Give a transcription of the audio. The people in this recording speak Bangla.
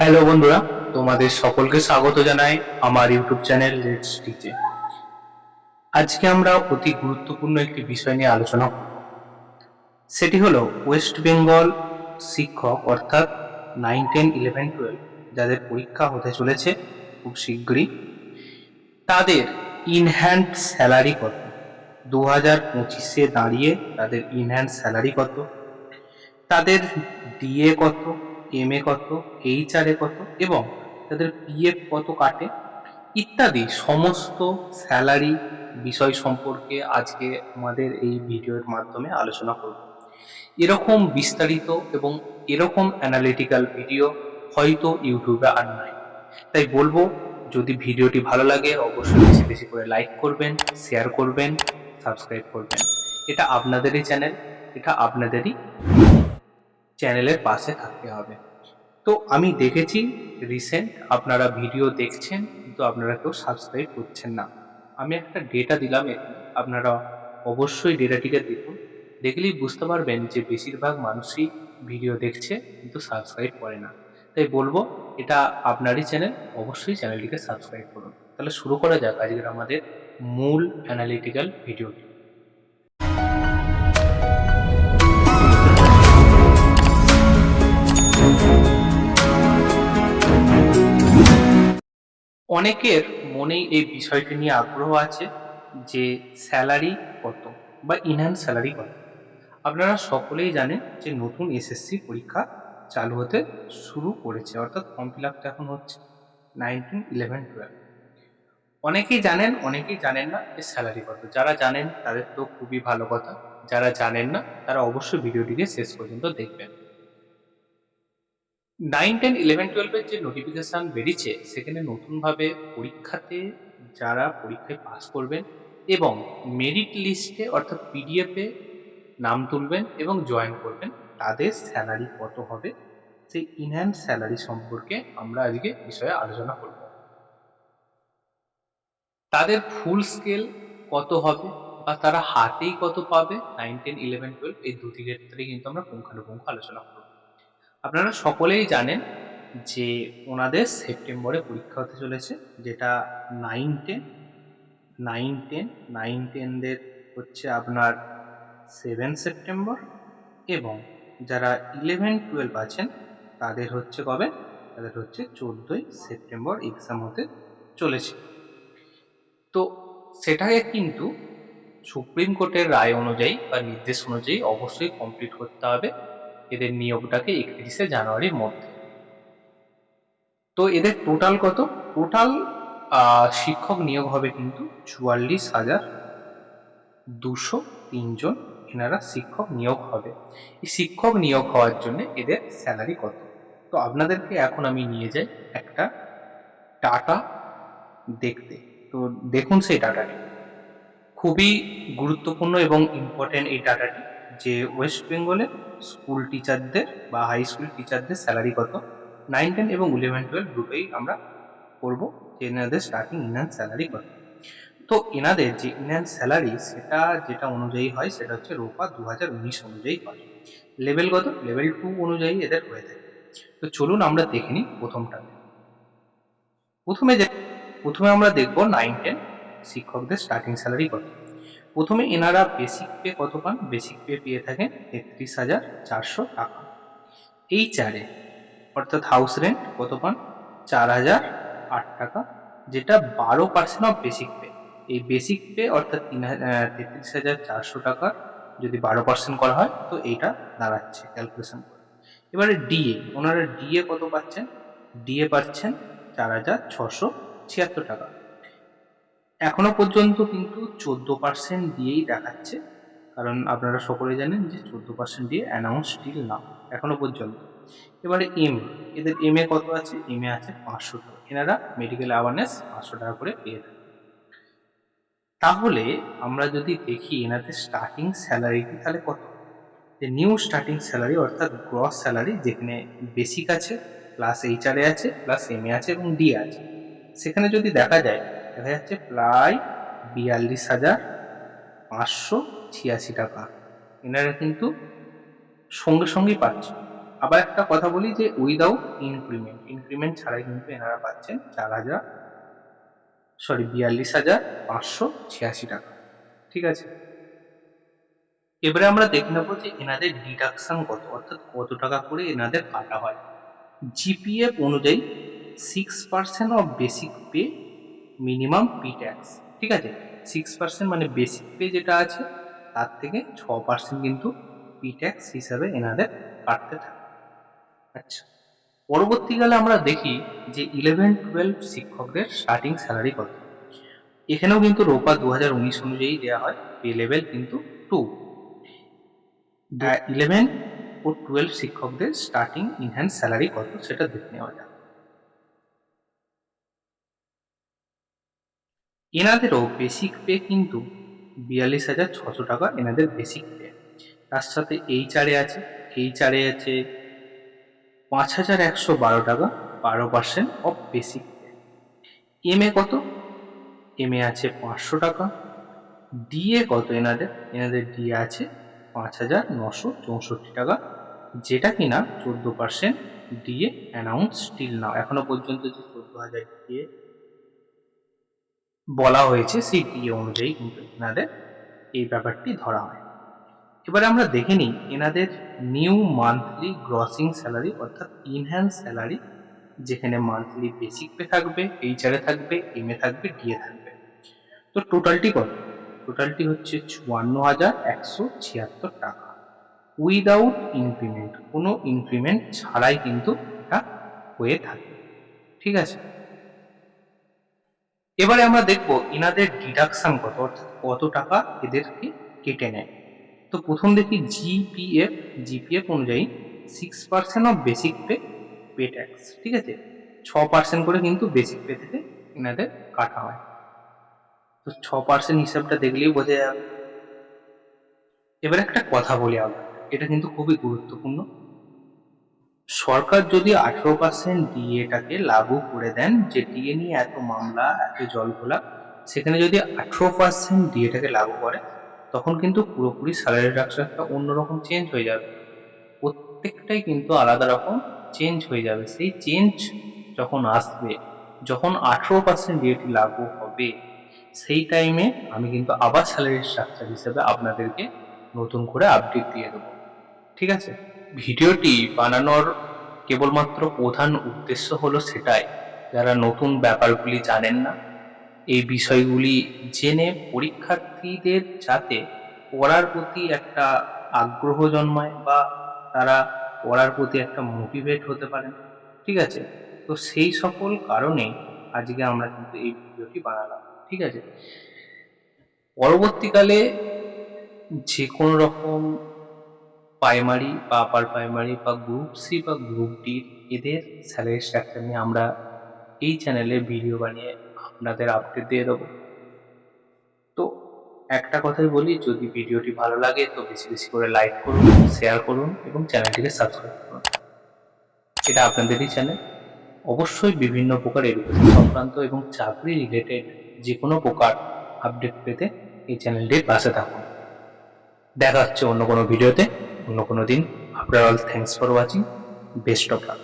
হ্যালো বন্ধুরা। তোমাদের সকলকে স্বাগত জানাই আমার ইউটিউব চ্যানেল লেটস টিচে আজকে আমরা অতি গুরুত্বপূর্ণ একটি বিষয় নিয়ে আলোচনা করব। সেটি হলো ওয়েস্ট বেঙ্গল শিক্ষক, অর্থাৎ নাইন টেন ইলেভেন টুয়েলভ যাদের পরীক্ষা হতে চলেছে খুব শীঘ্রই, তাদের ইনহ্যান্ড স্যালারি কত? দু হাজার পঁচিশে দাঁড়িয়ে তাদের ইনহ্যান্ড স্যালারি কত? তাদের ডিএ কত? এম এ কত এইচ আর এ কত এবং তাদের পিএফ কত কাটে ইত্যাদি সমস্ত স্যালারি বিষয় সম্পর্কে আজকে আমাদের এই ভিডিওর মাধ্যমে আলোচনা করব। এরকম বিস্তারিত এবং এরকম অ্যানালিটিক্যাল ভিডিও হয়তো ইউটিউবে আর নাই। তাই বলব, যদি ভিডিওটি ভালো লাগে, অবশ্যই বেশি বেশি করে লাইক করবেন শেয়ার করবেন সাবস্ক্রাইব করবেন। এটা আপনাদেরই চ্যানেল এটা আপনাদেরই চ্যানেলের পাশে থাকতে হবে। তো আমি দেখেছি রিসেন্ট আপনারা ভিডিও দেখছেন, কিন্তু আপনারা কেউ সাবস্ক্রাইব করছেন না। আমি একটা ডেটা দিলাম আপনারা অবশ্যই ডেটাটিকে দেখুন। দেখলেই বুঝতে পারবেন যে বেশিরভাগ মানুষই ভিডিও দেখছে, কিন্তু সাবস্ক্রাইব করে না। তাই বলব, এটা আপনারই চ্যানেল অবশ্যই চ্যানেলটিকে সাবস্ক্রাইব করুন। তাহলে শুরু করা যাক আজকের আমাদের মূল অ্যানালিটিক্যাল ভিডিওটি অনেকের মনেই এই বিষয়টি নিয়ে আগ্রহ আছে যে স্যালারি কত বা ইনহ্যান্ড স্যালারি কত। আপনারা সকলেই জানেন যে নতুন এসএসসি পরীক্ষা চালু হতে শুরু করেছে, অর্থাৎ ফর্ম ফিল আপটা এখন হচ্ছে নাইনটিন ইলেভেন টুয়েলভ অনেকেই জানেন অনেকেই জানেন না যে স্যালারি কত। যারা জানেন তাদের তো খুবই ভালো কথা, যারা জানেন না তারা অবশ্যই ভিডিওটিকে শেষ পর্যন্ত দেখবেন। নাইন টেন ইলেভেন টুয়েলভের যে নোটিফিকেশান বেরিয়েছে, সেখানে নতুনভাবে পরীক্ষাতে যারা পরীক্ষায় পাস করবেন এবং মেরিট লিস্টে অর্থাৎ পিডিএফে নাম তুলবেন এবং জয়েন করবেন, তাদের স্যালারি কত হবে? সেই ইনহ্যান্ড স্যালারি সম্পর্কে আমরা আজকে বিষয়ে আলোচনা করব। তাদের ফুল স্কেল কত হবে বা তারা হাতেই কত পাবে? নাইন টেন ইলেভেন টুয়েলভ এই দুটি ক্ষেত্রে কিন্তু আমরা পুঙ্খানুপুঙ্খ আলোচনা করব। আপনারা সকলেই জানেন যে ওনাদের সেপ্টেম্বরে পরীক্ষা হতে চলেছে, যেটা nine ten nine ten nine টেনদের হচ্ছে আপনার সেভেন সেপ্টেম্বর এবং যারা ইলেভেন টুয়েলভ আছেন, তাদের হচ্ছে কবে? তাদের হচ্ছে চোদ্দোই সেপ্টেম্বর এক্সাম হতে চলেছে। তো সেটাকে কিন্তু সুপ্রিম কোর্টের রায় অনুযায়ী বা নির্দেশ অনুযায়ী অবশ্যই কমপ্লিট করতে হবে। এদের নিয়োগটাকে একত্রিশে জানুয়ারির মধ্যে। তো এদের টোটাল কত? টোটাল শিক্ষক নিয়োগ হবে কিন্তু চুয়াল্লিশ হাজার দুশো তিনজন এনারা শিক্ষক নিয়োগ হবে। এই শিক্ষক নিয়োগ হওয়ার জন্য এদের স্যালারি কত? তো আপনাদেরকে এখন আমি নিয়ে যাই একটা টাটা দেখতে। তো দেখুন সেই ডাটাটি খুবই গুরুত্বপূর্ণ এবং ইম্পর্টেন্ট এই ডাটাটি যে ওয়েস্ট বেঙ্গলে স্কুল টিচারদের বা হাই স্কুল টিচারদের স্যালারি কত? নাইন টেন এবং ইলেভেন টুয়েলভ গ্রুপেই আমরা করব। যে এনাদের স্টার্টিং ইনহ্যান্স স্যালারি কত? তো এনাদের যে ইনহ্যান্স স্যালারি সেটা যেটা অনুযায়ী হয় সেটা হচ্ছে রোপা দু হাজার উনিশ অনুযায়ী হয়। লেভেল কত? লেভেল টু অনুযায়ী এদের হয়ে থাকে। তো চলুন আমরা দেখে নিই প্রথমটাতে প্রথমে প্রথমে আমরা দেখব নাইন টেন শিক্ষকদের স্টার্টিং স্যালারি কত? প্রথমে এনারা বেসিক পে কত পান? বেসিক পে পেয়ে থাকেন তেত্রিশ হাজার চারশো টাকা। এই চারে অর্থাৎ হাউস রেন্ট কত পান? চার হাজার আট টাকা, যেটা বারো পার্সেন্ট অফ বেসিক পে এই বেসিক পে অর্থাৎ তিন তেত্রিশ হাজার চারশো টাকার যদি বারো পার্সেন্ট করা হয়, তো এইটা দাঁড়াচ্ছে ক্যালকুলেশন করে। এবারে ডিএ ওনারা ডিএ কত পাচ্ছেন? ডিএ পাচ্ছেন চার হাজার ছশো ছিয়াত্তর টাকা। এখনও পর্যন্ত কিন্তু চোদ্দ পার্সেন্ট দিয়েই দেখাচ্ছে। কারণ আপনারা সকলে জানেন যে চোদ্দ পার্সেন্ট দিয়ে অ্যানাউন্স স্টিল না, এখনও পর্যন্ত। এবারে এম এদের এম এ কত আছে? এম এ আছে পাঁচশো টাকা। এনারা মেডিকেল অ্যাওয়ারনেস পাঁচশো টাকা করে পেয়ে থাকে তাহলে আমরা যদি দেখি এনাদের স্টার্টিং স্যালারিটি তাহলে কত? যে নিউ স্টার্টিং স্যালারি অর্থাৎ গ্রস স্যালারি যেখানে বেসিক আছে প্লাস এইচআরএ আছে প্লাস এম এ আছে এবং ডি আছে। সেখানে যদি দেখা যায় দেখা যাচ্ছে প্রায় বিয়াল্লিশ হাজার পাঁচশো ছিয়াশি টাকা। এনারা কিন্তু সঙ্গে সঙ্গেই পাচ্ছে। আবার একটা কথা বলি যে উইদাউট ইনক্রিমেন্ট ইনক্রিমেন্ট ছাড়াই কিন্তু এনারা পাচ্ছেন চার হাজার সরি বিয়াল্লিশ হাজার পাঁচশো ছিয়াশি টাকা। ঠিক আছে? এবারে আমরা দেখে নেব যে এনাদের ডিডাকশন কত, অর্থাৎ কত টাকা করে এনাদের কাটা হয়। জিপিএফ অনুযায়ী six percent of basic pay minimum P tax ঠিক আছে? সিক্স পার্সেন্ট মানে বেসিক পে যেটা আছে তার থেকে ছ পার্সেন্ট কিন্তু পি ট্যাক্স হিসাবে এনাদের কাটতে থাকে। আচ্ছা পরবর্তীকালে আমরা দেখি যে ইলেভেন টুয়েলভ শিক্ষকদের স্টার্টিং স্যালারি কত? এখানেও কিন্তু রোপা দু হাজার উনিশ অনুযায়ী দেওয়া হয় পে লেভেল কিন্তু টু ইলেভেন ও টুয়েলভ শিক্ষকদের স্টার্টিং ইনহ্যান্ড স্যালারি কত সেটা দেখে নেওয়া যাক। এনাদেরও বেসিক পে কিন্তু বিয়াল্লিশ হাজার ছশো টাকা এনাদের বেসিক পে তার সাথে এই চারে আছে, এই চারে আছে পাঁচ হাজার একশো বারো টাকা বারো percent of basic pay M A কত? এম এ আছে পাঁচশো টাকা। ডিএ কত এনাদের? এনাদের ডিএ আছে পাঁচ হাজার নশো চৌষট্টি টাকা, যেটা কিনা চোদ্দ percent DA announce still now এখনও পর্যন্ত যে চোদ্দ হাজার ডিএ বলা হয়েছে সেই ডিএ অনুযায়ী কিন্তু এনাদের এই ব্যাপারটি ধরা হয়। এবারে আমরা দেখে নিই এনাদের নিউ মান্থলি গ্রসিং স্যালারি অর্থাৎ ইনহ্যান্স স্যালারি যেখানে মান্থলি বেসিক পে থাকবে এইচআরে থাকবে এম এ থাকবে ডিএ থাকবে। তো টোটালটি কত? টোটালটি হচ্ছে চুয়ান্ন হাজার একশো ছিয়াত্তর টাকা। উইদাউট ইনক্রিমেন্ট কোনো ইনক্রিমেন্ট ছাড়াই কিন্তু এটা হয়ে থাকে। ঠিক আছে? এবারে আমরা দেখব ইনাদের ডিডাকশন কত কত টাকা এদেরকে কেটে নেয়। তো প্রথম দেখি জিপিএফ জিপিএফ অনুযায়ী six percent of basic pay pay tax ঠিক আছে? ছ পার্সেন্ট করে কিন্তু বেসিক পে থেকে এনাদের কাটা হয়। তো ছ পার্সেন্ট হিসাবটা দেখলেই বোঝা যাবে এবার একটা কথা বলি আমরা এটা কিন্তু খুবই গুরুত্বপূর্ণ। সরকার যদি আঠেরো পার্সেন্ট ডিএটাকে লাগু করে দেন, যে ডিএ নিয়ে এত মামলা, এত জল ঘোলা সেখানে যদি আঠেরো পার্সেন্ট ডিএটাকে লাগু করে, তখন কিন্তু পুরোপুরি স্যালারি স্ট্রাকচারটা অন্যরকম চেঞ্জ হয়ে যাবে। প্রত্যেকটাই কিন্তু আলাদা রকম চেঞ্জ হয়ে যাবে। সেই চেঞ্জ যখন আসবে, যখন আঠেরো পার্সেন্ট ডিএটি লাগু হবে, সেই টাইমে আমি কিন্তু আবার স্যালারি স্ট্রাকচার হিসেবে আপনাদেরকে নতুন করে আপডেট দিয়ে দেবো। ঠিক আছে? ভিডিওটি বানানোর কেবলমাত্র প্রধান উদ্দেশ্য হলো সেটাই, যারা নতুন ব্যাপারগুলি জানেন না। এই বিষয়গুলি জেনে পরীক্ষার্থীদের যাতে পড়ার প্রতি একটা আগ্রহ জন্মায় বা তারা পড়ার প্রতি একটা মোটিভেট হতে পারেন, ঠিক আছে? তো সেই সকল কারণে আজকে আমরা কিন্তু এই ভিডিওটি বানালাম, ঠিক আছে? পরবর্তীকালে যে কোনো রকম প্রাইমারি বা আপার প্রাইমারি বা গ্রুপ সি বা গ্রুপ ডি এদের স্যালারি স্ট্রাকচার নিয়ে আমরা এই চ্যানেলে ভিডিও বানিয়ে আপনাদের আপডেট দিয়ে দেবো। তো একটা কথাই বলি, যদি ভিডিওটি ভালো লাগে তো বেশি বেশি করে লাইক করুন শেয়ার করুন এবং চ্যানেলটিকে সাবস্ক্রাইব করুন। এটা আপনাদেরই চ্যানেল অবশ্যই বিভিন্ন প্রকার এডুকেশন সংক্রান্ত এবং চাকরি রিলেটেড যে কোনো প্রকার আপডেট পেতে এই চ্যানেলটির পাশে থাকুন। দেখা হচ্ছে অন্য কোনো ভিডিওতে অন্য কোনো দিন। আপনার all thanks for watching best of luck